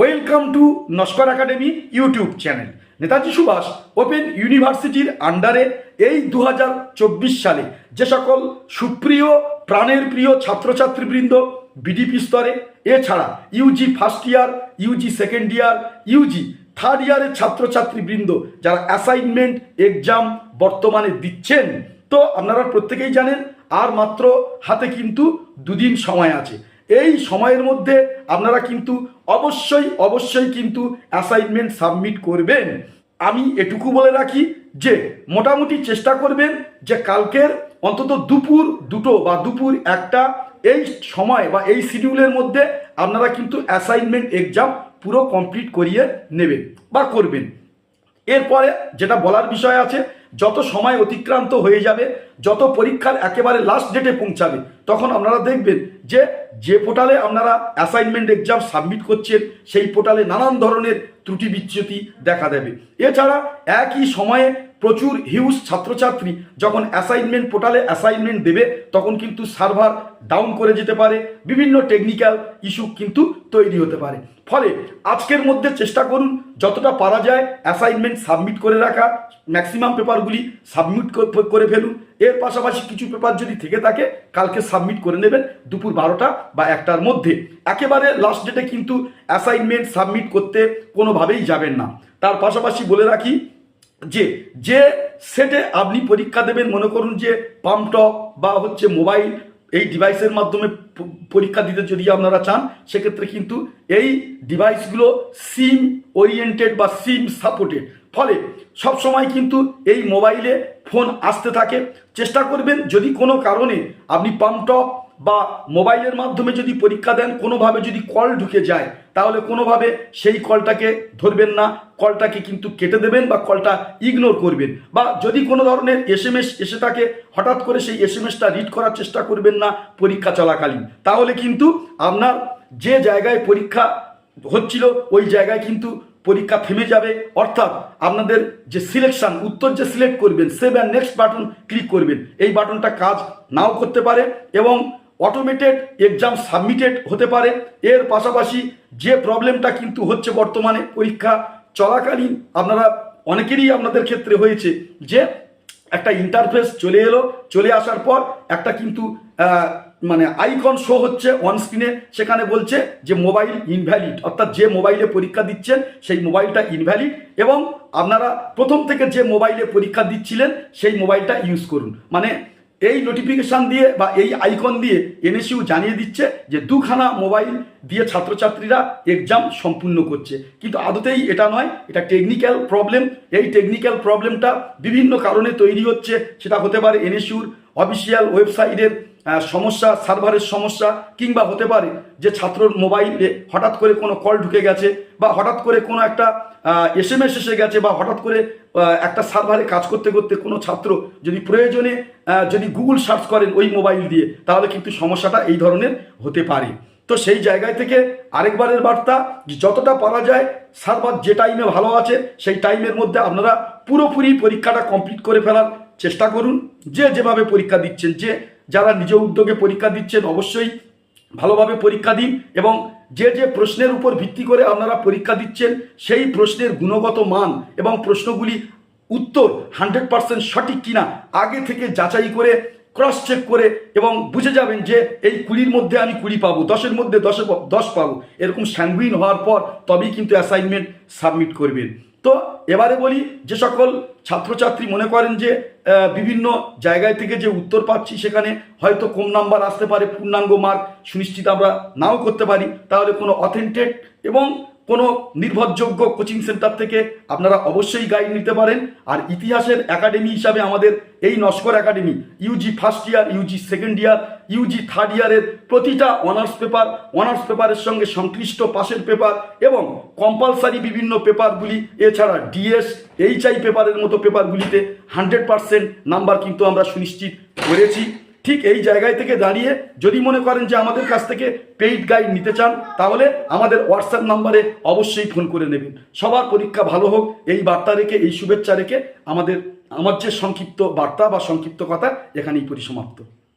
Welcome to Naskar academy YouTube channel Netaji Subhas open ইউনিভার্সিটির আন্ডারে এই দু হাজার চব্বিশ সালে যে সকল সুপ্রিয়, প্রাণের প্রিয় ছাত্রছাত্রীবৃন্দ বিডিপি স্তরে, এছাড়া UG first year UG second year UG third ইয়ারের ছাত্রছাত্রীবৃন্দ যারা অ্যাসাইনমেন্ট এক্সাম বর্তমানে দিচ্ছেন, তো আপনারা প্রত্যেকেই জানেন, আর মাত্র হাতে কিন্তু দুদিন সময় আছে। এই সময়ের মধ্যে আপনারা কিন্তু অবশ্যই অবশ্যই কিন্তু অ্যাসাইনমেন্ট সাবমিট করবেন। আমি এটুকু বলে রাখি যে, মোটামুটি চেষ্টা করবেন যে কালকের অন্তত দুপুর দুটো বা দুপুর একটা এই সময় বা এই শিডিউলের মধ্যে আপনারা কিন্তু অ্যাসাইনমেন্ট এক্সাম পুরো কমপ্লিট করিয়ে নেবেন বা করবেন। এরপরে যেটা বলার বিষয় আছে যত সময় অতিক্রান্ত হয়ে যাবে, যত পরীক্ষার একেবারে লাস্ট ডেটে পৌঁছাবে, তখন আপনারা দেখবেন যে যে পোর্টালে আপনারা অ্যাসাইনমেন্ট এক্সাম সাবমিট করছেন, সেই পোর্টালে নানান ধরনের ত্রুটি বিচ্যুতি দেখা দেবে। এছাড়া একই সময়ে প্রচুর হিউজ ছাত্রছাত্রী যখন অ্যাসাইনমেন্ট পোর্টালে অ্যাসাইনমেন্ট দেবে, তখন কিন্তু সার্ভার ডাউন করে যেতে পারে, বিভিন্ন টেকনিক্যাল ইস্যু কিন্তু তৈরি হতে পারে। ফলে আজকের মধ্যে চেষ্টা করুন, যতটা পারা যায় অ্যাসাইনমেন্ট সাবমিট করে রাখা ম্যাক্সিমাম পেপারগুলি সাবমিট করে ফেলুন। এর পাশাপাশি কিছু পেপার যদি থেকে থাকে, কালকে সাবমিট করে নেবেন দুপুর বারোটা বা একটার মধ্যে। একেবারে লাস্ট ডেটে কিন্তু অ্যাসাইনমেন্ট সাবমিট করতে কোনোভাবেই যাবেন না। তার পাশাপাশি বলে রাখি যে যে সেটে আপনি পরীক্ষা দেবেন, মনে করুন যে পাম্পটপ বা হচ্ছে মোবাইল এই ডিভাইসের মাধ্যমে পরীক্ষা দিতে যদি আপনারা চান, সেক্ষেত্রে কিন্তু এই ডিভাইসগুলো সিম ওরিয়েন্টেড বা সিম সাপোর্টেড ফলে সব সময় কিন্তু এই মোবাইলে ফোন আসতে থাকে। চেষ্টা করবেন যদি কোনো কারণে আপনি পাম্পটপ বা মোবাইলের মাধ্যমে যদি পরীক্ষা দেন, কোনোভাবে যদি কল ঢুকে যায়, তাহলে কোনোভাবে সেই কলটাকে ধরবেন না, কলটাকে কিন্তু কেটে দেবেন বা কলটা ইগনোর করবেন। বা যদি কোনো ধরনের এস এম এস এসে থাকে, হঠাৎ করে সেই এস এম এসটা রিড করার চেষ্টা করবেন না পরীক্ষা চলাকালীন। তাহলে কিন্তু আপনার যে জায়গায় পরীক্ষা হচ্ছিল, ওই জায়গায় কিন্তু পরীক্ষা থেমে যাবে। অর্থাৎ আপনাদের যে সিলেকশন উত্তর যে সিলেক্ট করবেন save and next button click করবেন। এই বাটনটা কাজ নাও করতে পারে এবং অটোমেটেড এক্সাম সাবমিটেড হতে পারে। এর পাশাপাশি যে প্রবলেমটা কিন্তু হচ্ছে বর্তমানে পরীক্ষা চলাকালীন, আপনারা অনেকেরই আপনাদের ক্ষেত্রে হয়েছে যে একটা ইন্টারফেস চলে এলো, চলে আসার পর একটা কিন্তু মানে আইকন শো হচ্ছে অন স্ক্রিনে সেখানে বলছে যে মোবাইল ইনভ্যালিড অর্থাৎ যে মোবাইলে পরীক্ষা দিচ্ছেন, সেই মোবাইলটা ইনভ্যালিড এবং আপনারা প্রথম থেকে যে মোবাইলে পরীক্ষা দিচ্ছিলেন, সেই মোবাইলটা ইউজ করুন। মানে এই নোটিফিকেশান দিয়ে বা এই আইকন দিয়ে এনএসইউ জানিয়ে দিচ্ছে যে দুখানা মোবাইল দিয়ে ছাত্রছাত্রীরা এক্সাম সম্পূর্ণ করছে। কিন্তু আদতেই এটা নয়, এটা টেকনিক্যাল প্রবলেম এই টেকনিক্যাল প্রবলেমটা বিভিন্ন কারণে তৈরি হচ্ছে। সেটা হতে পারে এনএসইউর অফিসিয়াল ওয়েবসাইটের সমস্যা, সার্ভারের সমস্যা কিংবা হতে পারে যে ছাত্রর মোবাইলে হঠাৎ করে কোনো কল ঢুকে গেছে বা হঠাৎ করে কোনো একটা এস এম এস এসে গেছে বা হঠাৎ করে একটা সার্ভারে কাজ করতে করতে কোনো ছাত্র যদি প্রয়োজনে যদি গুগল সার্চ করেন ওই মোবাইল দিয়ে, তাহলে কিন্তু সমস্যাটা এই ধরনের হতে পারে। তো সেই জায়গায় থেকে আরেকবারের বার্তা যতটা পারা যায়, সার্ভার যে টাইমে ভালো আছে, সেই টাইমের মধ্যে আপনারা পুরোপুরি পরীক্ষাটা কমপ্লিট করে ফেলার চেষ্টা করুন। যে যেভাবে পরীক্ষা দিচ্ছেন, যে যারা নিজ উদ্যোগে পরীক্ষা দিচ্ছেন অবশ্যই ভালোভাবে পরীক্ষা দিন এবং যে যে প্রশ্নের উপর ভিত্তি করে আপনারা পরীক্ষা দিচ্ছেন, সেই প্রশ্নের গুণগত মান এবং প্রশ্নগুলি উত্তর হান্ড্রেড পার্সেন্ট সঠিক কিনা আগে থেকে যাচাই করে ক্রস চেক করে এবং বুঝে যাবেন যে এই কুড়ির মধ্যে আমি কুড়ি পাবো, দশের মধ্যে দশে দশ পাবো। এরকম স্যাঙ্গুইন হওয়ার পর তবেই কিন্তু অ্যাসাইনমেন্ট সাবমিট করবেন। তো এবারে বলি যে সকল ছাত্রছাত্রী মনে করেন যে বিভিন্ন জায়গায় থেকে যে উত্তর পাচ্ছি সেখানে হয়তো কম নাম্বার আসতে পারে, পূর্ণাঙ্গ মার্ক সুনিশ্চিত আমরা নাও করতে পারি। তাহলে কোনো অথেন্টেড এবং কোনো নির্ভরযোগ্য কোচিং সেন্টার থেকে আপনারা অবশ্যই গাইড নিতে পারেন। আর ইতিহাসের একাডেমি হিসাবে আমাদের এই Naskar academy UG first year UG second year UG third ইয়ারের প্রতিটা অনার্স পেপার অনার্স পেপারের সঙ্গে সংশ্লিষ্ট পাশের পেপার এবং কম্পালসারি বিভিন্ন পেপারগুলি এছাড়া ডিএস এইচআই পেপারের মতো পেপারগুলিতে হান্ড্রেড পার্সেন্ট নাম্বার কিন্তু আমরা সুনিশ্চিত করেছি। ঠিক এই জায়গায় থেকে দাঁড়িয়ে যদি মনে করেন যে আমাদের কাছ থেকে পেইড গাইড নিতে চান, তাহলে আমাদের হোয়াটসঅ্যাপ নাম্বারে অবশ্যই ফোন করে নেবেন। সবার পরীক্ষা ভালো হোক, এই বার্তা রেখে, এই শুভেচ্ছা রেখে আমাদের, আমার যে সংক্ষিপ্ত বার্তা বা সংক্ষিপ্ত কথা এখানেই পরিসমাপ্ত।